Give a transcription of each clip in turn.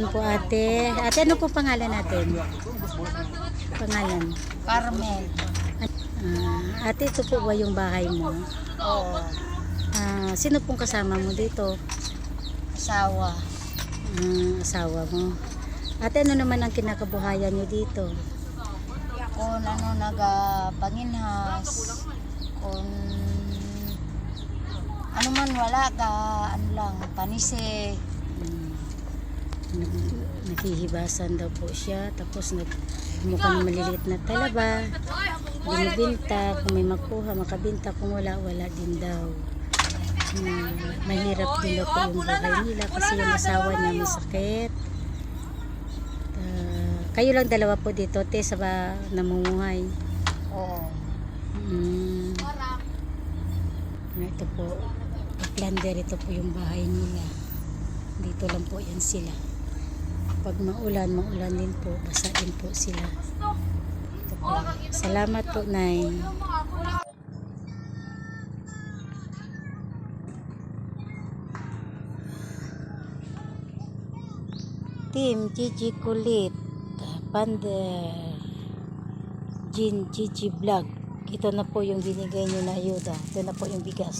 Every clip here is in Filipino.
hapon po ate. Ate, ano po pangalan natin? Pangalan? Carmel. Ah, ate, ito po ba yung bahay mo? Oo. Ah, sino pong kasama mo dito? Asawa. Ah, asawa mo. Ate, ano naman ang kinakabuhayan niyo dito? Kung ano nagapanginhas. Kung ano man wala ka, ano lang, panise. Hmm. Nag- Naghihibasan daw po siya. Tapos nag mukhang maliliit na talaba. Binibinta. Kung may makuha, makabinta. Kung wala, wala din daw. Hmm, mahirap din daw po yung buhay nila kasi yung asawa niya may sakit. Ah, kayo lang dalawa po dito, te, sa ba namumuhay. Oo. Mm. Na ito po, Plander, ito po yung bahay nila. Dito lang po yan sila. Pag maulan, maulan din po, basa din po sila. Po. Salamat po, Nay. Team Gigi Kulit, Pander, Jin Gigi Vlog. Ito na po yung binigay nyo na ayuda. Ito na po yung bigas.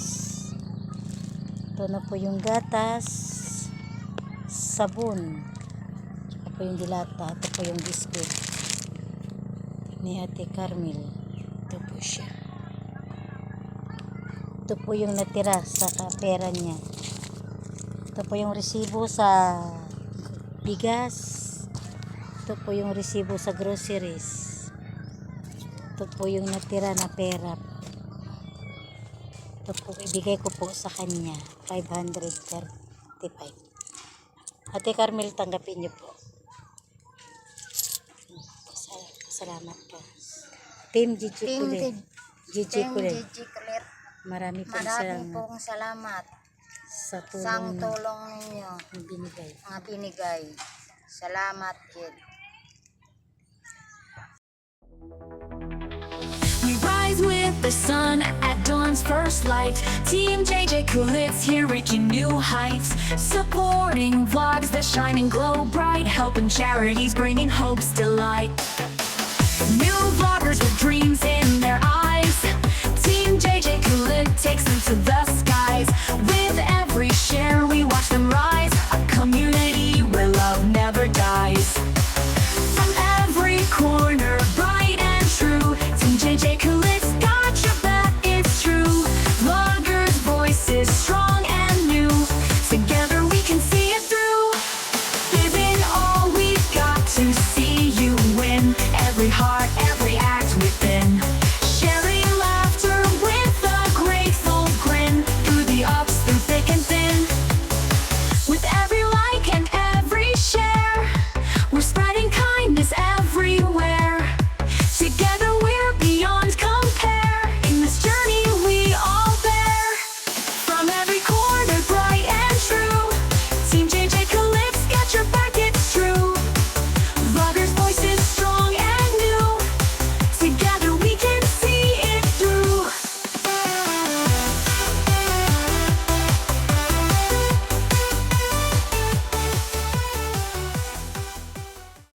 Ito na po yung gatas, sabon, po yung dilata. Ito po yung biscuit ni Ate Carmel. Ito po siya. Ito po yung natira sa kapera niya. Ito po yung resibo sa bigas. Ito po yung resibo sa groceries. Ito po yung natira na pera. Ito po, ibigay ko po sa kanya. 535. Ate Carmel, tanggapin niyo po. Salamat po. Team Gigi Team Kulit. Tid- Gigi Team Kulit. Gigi Clear. Marami po Marami salamat pong salamat sa sa tulong na tulong ninyo, binigay. mga binigay. Salamat, kid. We rise with the sun at dawn's first light. Team JJ Coolitz here reaching new heights. Supporting vlogs that shine and glow bright. Helping charities, bringing hope's delight. New vloggers with dreams in their eyes. heart.